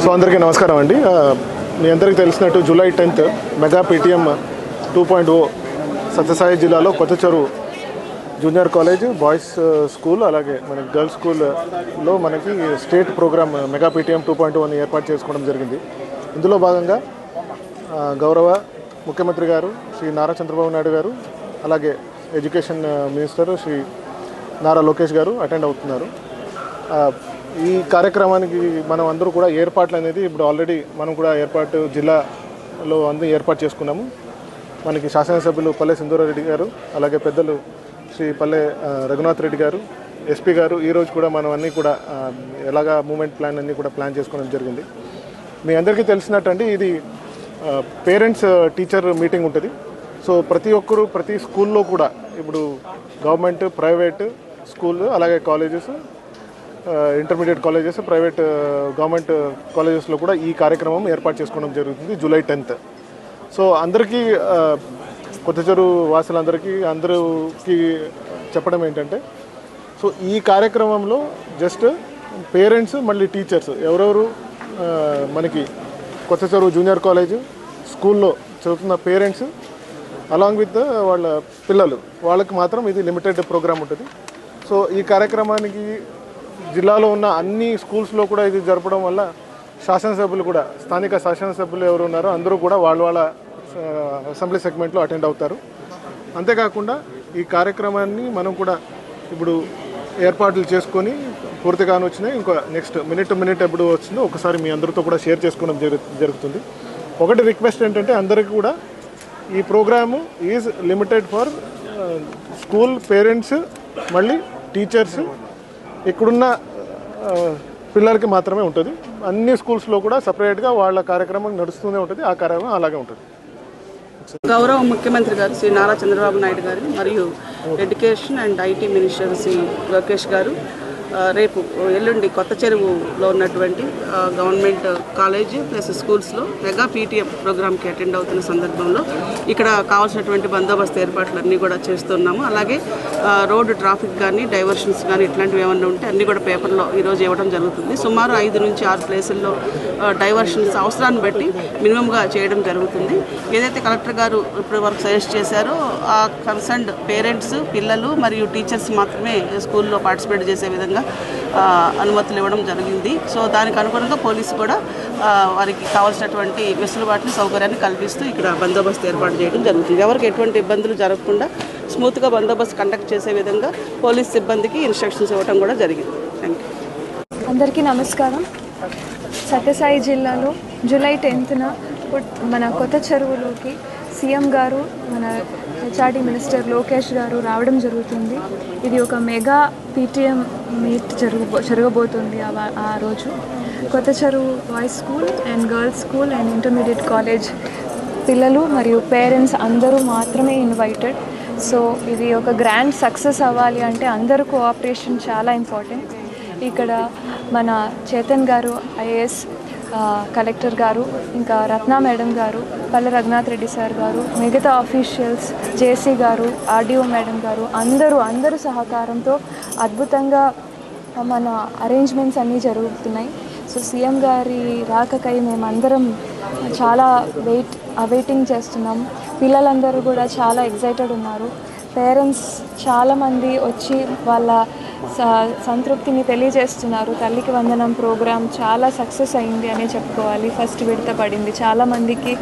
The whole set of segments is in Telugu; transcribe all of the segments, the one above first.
సో అందరికీ నమస్కారం అండి. మీ అందరికీ తెలిసినట్టు July tenth mega PTM two point O Sathya Sai Kotha Cheruvu junior college boys school అలాగే మన గర్ల్స్ స్కూల్లో మనకి state program mega PTM two point one ఏర్పాటు చేసుకోవడం జరిగింది. ఇందులో భాగంగా గౌరవ ముఖ్యమంత్రి గారు శ్రీ నారా చంద్రబాబు నాయుడు గారు అలాగే education minister Shri Nara Lokesh garu attend అవుతున్నారు. ఈ కార్యక్రమానికి మనం అందరూ కూడా ఏర్పాట్లు అనేది ఇప్పుడు ఆల్రెడీ మనం కూడా ఏర్పాటు జిల్లాలో అందరూ ఏర్పాటు చేసుకున్నాము. మనకి శాసనసభ్యులు పల్లె సింధూరారెడ్డి గారు అలాగే పెద్దలు శ్రీ పల్లె రఘునాథ్ రెడ్డి గారు ఎస్పీ గారు ఈరోజు కూడా మనం అన్నీ కూడా ఎలాగ ఎలాగా మూమెంట్ ప్లాన్ అన్నీ కూడా ప్లాన్ చేసుకోవడం జరిగింది. మీ అందరికీ తెలిసినట్టండి ఇది పేరెంట్స్ టీచర్ మీటింగ్ ఉంటుంది. సో ప్రతి ఒక్కరు ప్రతి స్కూల్లో కూడా ఇప్పుడు గవర్నమెంట్ ప్రైవేట్ స్కూల్ అలాగే colleges intermediate colleges private government కాలేజెస్లో కూడా ఈ కార్యక్రమం ఏర్పాటు చేసుకోవడం జరుగుతుంది జూలై టెన్త్. సో అందరికీ కొత్త చెరువు వాసులందరికీ అందరికీ చెప్పడం ఏంటంటే సో ఈ కార్యక్రమంలో జస్ట్ పేరెంట్స్ మళ్ళీ టీచర్స్ ఎవరెవరు మనకి కొత్త చెరువు జూనియర్ కాలేజ్ స్కూల్లో చదువుతున్న పేరెంట్స్ అలాంగ్ విత్ వాళ్ళ పిల్లలు వాళ్ళకి మాత్రం ఇది లిమిటెడ్ ప్రోగ్రామ్ ఉంటుంది. సో ఈ కార్యక్రమానికి జిల్లాలో ఉన్న అన్ని స్కూల్స్లో కూడా ఇది జరపడం వల్ల శాసనసభ్యులు కూడా స్థానిక శాసనసభ్యులు ఎవరు ఉన్నారో అందరూ కూడా వాళ్ళ వాళ్ళ అసెంబ్లీ సెగ్మెంట్లో అటెండ్ అవుతారు. అంతేకాకుండా ఈ కార్యక్రమాన్ని మనం కూడా ఇప్పుడు ఏర్పాట్లు చేసుకొని పూర్తిగాను వచ్చినాయి ఇంకా నెక్స్ట్ మినిట్ మినిట్ ఎప్పుడు వచ్చిందో ఒకసారి మీ అందరితో కూడా షేర్ చేసుకోవడం జరు జరుగుతుంది. ఒకటి రిక్వెస్ట్ ఏంటంటే అందరికీ కూడా ఈ program is limited for school parents మళ్ళీ టీచర్స్ ఇక్కడున్న పిల్లలకి మాత్రమే ఉంటుంది. అన్ని స్కూల్స్లో కూడా సపరేట్గా వాళ్ళ కార్యక్రమం నడుస్తూనే ఉంటుంది. ఆ కార్యక్రమం అలాగే ఉంటుంది. గౌరవ ముఖ్యమంత్రి గారు శ్రీ నారా చంద్రబాబు నాయుడు గారు మరియు education and IT minister Shri Lokesh garu రేపు ఎల్లుండి కొత్త చెరువులో ఉన్నటువంటి గవర్నమెంట్ కాలేజ్ ప్లస్ స్కూల్స్లో మెగా పీటీఎం ప్రోగ్రామ్కి అటెండ్ అవుతున్న సందర్భంలో ఇక్కడ కావాల్సినటువంటి బందోబస్తు ఏర్పాట్లన్నీ కూడా చేస్తున్నాము. అలాగే రోడ్డు ట్రాఫిక్ కానీ డైవర్షన్స్ కానీ ఇట్లాంటివి ఏమన్నా ఉంటే అన్నీ కూడా పేపర్లో ఈరోజు ఇవ్వడం జరుగుతుంది. సుమారు ఐదు నుంచి ఆరు ప్లేసుల్లో డైవర్షన్స్ అవసరాన్ని బట్టి మినిమంగా చేయడం జరుగుతుంది. ఏదైతే కలెక్టర్ గారు ఇప్పటి వరకు సజెస్ట్ చేశారో ఆ కన్సర్న్డ్ పేరెంట్స్ పిల్లలు మరియు టీచర్స్ మాత్రమే స్కూల్లో పార్టిసిపేట్ చేసే విధంగా అనుమతులు ఇవ్వడం జరిగింది. సో దానికి అనుగుణంగా పోలీసు కూడా వారికి కావాల్సినటువంటి వెసులుబాటుని సౌకర్యాన్ని కల్పిస్తూ ఇక్కడ బందోబస్తు ఏర్పాటు చేయడం జరుగుతుంది. ఎవరికి ఎటువంటి ఇబ్బందులు జరగకుండా స్మూత్గా బందోబస్తు కండక్ట్ చేసే విధంగా పోలీస్ సిబ్బందికి ఇన్స్ట్రక్షన్స్ ఇవ్వడం కూడా జరిగింది. థ్యాంక్ యూ అందరికీ నమస్కారం. సత్యసాయి జిల్లాలో జూలై టెన్త్న మన కొత్త చెరువులోకి సీఎం గారు మన హెచ్ఆర్డి మినిస్టర్ లోకేష్ గారు రావడం జరుగుతుంది. ఇది ఒక మెగా పీటీఎం మీట్ జరుగు జరగబోతుంది ఆ ఆ రోజు. Kotha Cheruvu boys school and girls school and intermediate college పిల్లలు మరియు పేరెంట్స్ అందరూ మాత్రమే ఇన్వైటెడ్ సో ఇది ఒక గ్రాండ్ సక్సెస్ అవ్వాలి అంటే అందరూ కోఆపరేషన్ చాలా ఇంపార్టెంట్ ఇక్కడ మన చేతన్ గారు ఐఏఎస్ కలెక్టర్ గారు ఇంకా రత్న మేడం గారు పల్లె రఘునాథ్ రెడ్డి సార్ గారు మిగతా officials JC garu RDO madam garu అందరూ అందరూ సహకారంతో అద్భుతంగా మన అరేంజ్మెంట్స్ అన్నీ జరుగుతున్నాయి. సో సీఎం గారి రాకకై మేమందరం చాలా వెయిట్ అవైటింగ్ చేస్తున్నాం. పిల్లలందరూ కూడా చాలా ఎగ్జైటెడ్ ఉన్నారు. పేరెంట్స్ చాలామంది వచ్చి వాళ్ళ సంతృప్తిని తెలియజేస్తున్నారు. తల్లికి వందనం ప్రోగ్రాం చాలా సక్సెస్ అయింది అనే చెప్పుకోవాలి. ఫస్ట్ విడత పడింది. చాలామందికి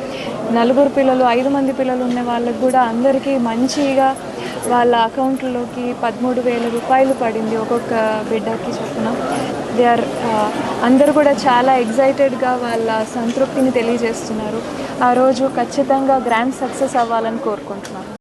నలుగురు పిల్లలు ఐదు మంది పిల్లలు ఉన్న వాళ్ళకి కూడా అందరికీ మంచిగా వాళ్ళ అకౌంట్లోకి పదమూడు వేల రూపాయలు పడింది ఒక్కొక్క బిడ్డకి చొప్పున. దే ఆర్ అందరూ కూడా చాలా ఎగ్జైటెడ్గా వాళ్ళ సంతృప్తిని తెలియజేస్తున్నారు. ఆ రోజు ఖచ్చితంగా గ్రాండ్ సక్సెస్ అవ్వాలని కోరుకుంటున్నాను.